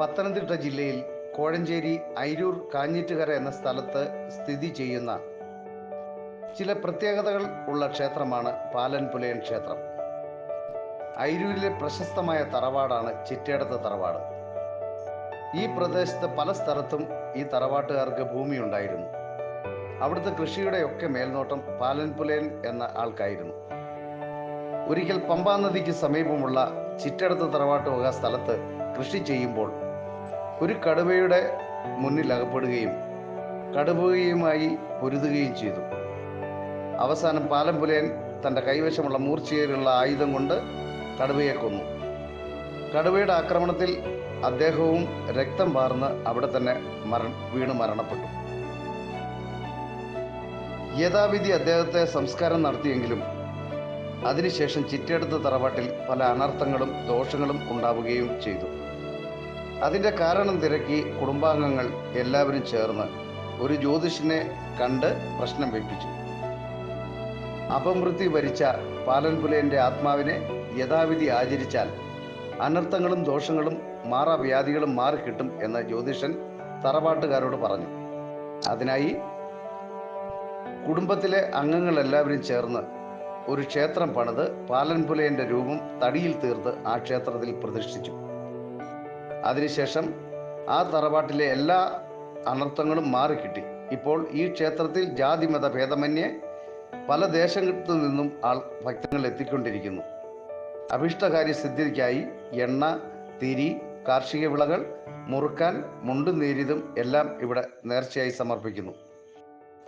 പത്തനംതിട്ട ജില്ലയിൽ കോഴഞ്ചേരി ഐരൂർ കാഞ്ഞിറ്റുകര എന്ന സ്ഥലത്ത് സ്ഥിതി ചെയ്യുന്ന ചില പ്രത്യേകതകൾ ഉള്ള ക്ഷേത്രമാണ് പാലൻപുലയൻ ക്ഷേത്രം. ഐരൂരിലെ പ്രശസ്തമായ തറവാടാണ് ചിറ്റേടത്ത് തറവാട്. ഈ പ്രദേശത്ത് പല സ്ഥലത്തും ഈ തറവാട്ടുകാർക്ക് ഭൂമിയുണ്ടായിരുന്നു. അവിടുത്തെ കൃഷിയുടെയൊക്കെ മേൽനോട്ടം പാലൻപുലയൻ എന്ന ആൾക്കായിരുന്നു. ഒരിക്കൽ പമ്പാ നദിക്ക് സമീപമുള്ള ചിറ്റടത്ത് തറവാട്ട് വക സ്ഥലത്ത് കൃഷി ചെയ്യുമ്പോൾ ഒരു കടുവയുടെ മുന്നിൽ അകപ്പെടുകയും കടുവയുമായി പൊരുതുകയും ചെയ്തു. അവസാനം പാലംപുലയൻ തന്റെ കൈവശമുള്ള മൂർച്ചയിലുള്ള ആയുധം കൊണ്ട് കടുവയെ കൊന്നു. കടുവയുടെ ആക്രമണത്തിൽ അദ്ദേഹവും രക്തം പാർന്ന് അവിടെ തന്നെ മര വീണ് മരണപ്പെട്ടു. യഥാവിധി അദ്ദേഹത്തെ സംസ്കാരം നടത്തിയെങ്കിലും അതിനുശേഷം ചിറ്റെടുത്ത തറവാട്ടിൽ പല അനർത്ഥങ്ങളും ദോഷങ്ങളും ഉണ്ടാവുകയും ചെയ്തു. അതിന്റെ കാരണം തിരക്കി കുടുംബാംഗങ്ങൾ എല്ലാവരും ചേർന്ന് ഒരു ജ്യോതിഷനെ കണ്ട് പ്രശ്നം വെപ്പിച്ചു. അപമൃത്യു വരിച്ച പാലൻപുലയന്റെ ആത്മാവിനെ യഥാവിധി ആചരിച്ചാൽ അനർത്ഥങ്ങളും ദോഷങ്ങളും മാറാവ്യാധികളും മാറിക്കിട്ടും എന്ന് ജ്യോതിഷൻ തറവാട്ടുകാരോട് പറഞ്ഞു. അതിനായി കുടുംബത്തിലെ അംഗങ്ങളെല്ലാവരും ചേർന്ന് ഒരു ക്ഷേത്രം പണിത് പാലൻപുലേന്റെ രൂപം തടിയിൽ തീർത്ത് ആ ക്ഷേത്രത്തിൽ പ്രതിഷ്ഠിച്ചു. അതിനുശേഷം ആ തറവാട്ടിലെ എല്ലാ അനർത്ഥങ്ങളും മാറിക്കിട്ടി. ഇപ്പോൾ ഈ ക്ഷേത്രത്തിൽ ജാതിമത ഭേദമന്യേ പല ദേശങ്ങളിൽ നിന്നും ആൾ ഭക്തങ്ങൾ എത്തിക്കൊണ്ടിരിക്കുന്നു. അഭിഷ്ടകാര്യ സിദ്ധിക്കായി എണ്ണ തിരി കാർഷിക വിളകൾ മുറുക്കാൻ മുണ്ടും നേരിതും എല്ലാം ഇവിടെ നേർച്ചയായി സമർപ്പിക്കുന്നു.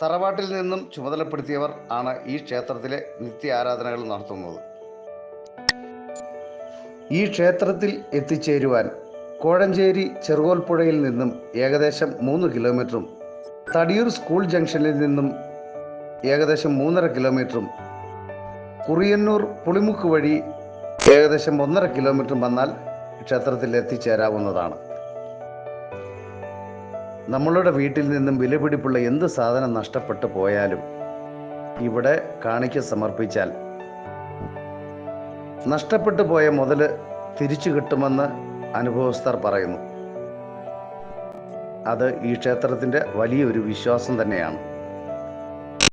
തറവാട്ടിൽ നിന്നും ചുമതലപ്പെടുത്തിയവർ ആണ് ഈ ക്ഷേത്രത്തിലെ നിത്യ ആരാധനകൾ നടത്തുന്നത്. ഈ ക്ഷേത്രത്തിൽ എത്തിച്ചേരുവാൻ കോഴഞ്ചേരി ചെറുകോൽപ്പുഴയിൽ നിന്നും ഏകദേശം മൂന്ന് കിലോമീറ്ററും തടിയൂർ സ്കൂൾ ജംഗ്ഷനിൽ നിന്നും ഏകദേശം മൂന്നര കിലോമീറ്ററും കുറിയന്നൂർ പുളിമുക്ക് വഴി ഏകദേശം ഒന്നര കിലോമീറ്റർ വന്നാൽ ക്ഷേത്രത്തിൽ എത്തിച്ചേരാവുന്നതാണ്. നമ്മളുടെ വീട്ടിൽ നിന്നും വിലപിടിപ്പുള്ള എന്ത് സാധനം നഷ്ടപ്പെട്ടു പോയാലും ഇവിടെ കാണിക്ക സമർപ്പിച്ചാൽ നഷ്ടപ്പെട്ടു പോയ മുതൽ തിരിച്ചു കിട്ടുമെന്ന് അനുഭവസ്ഥർ പറയുന്നു. അത് ഈ ക്ഷേത്രത്തിന്റെ വലിയൊരു വിശ്വാസം തന്നെയാണ്.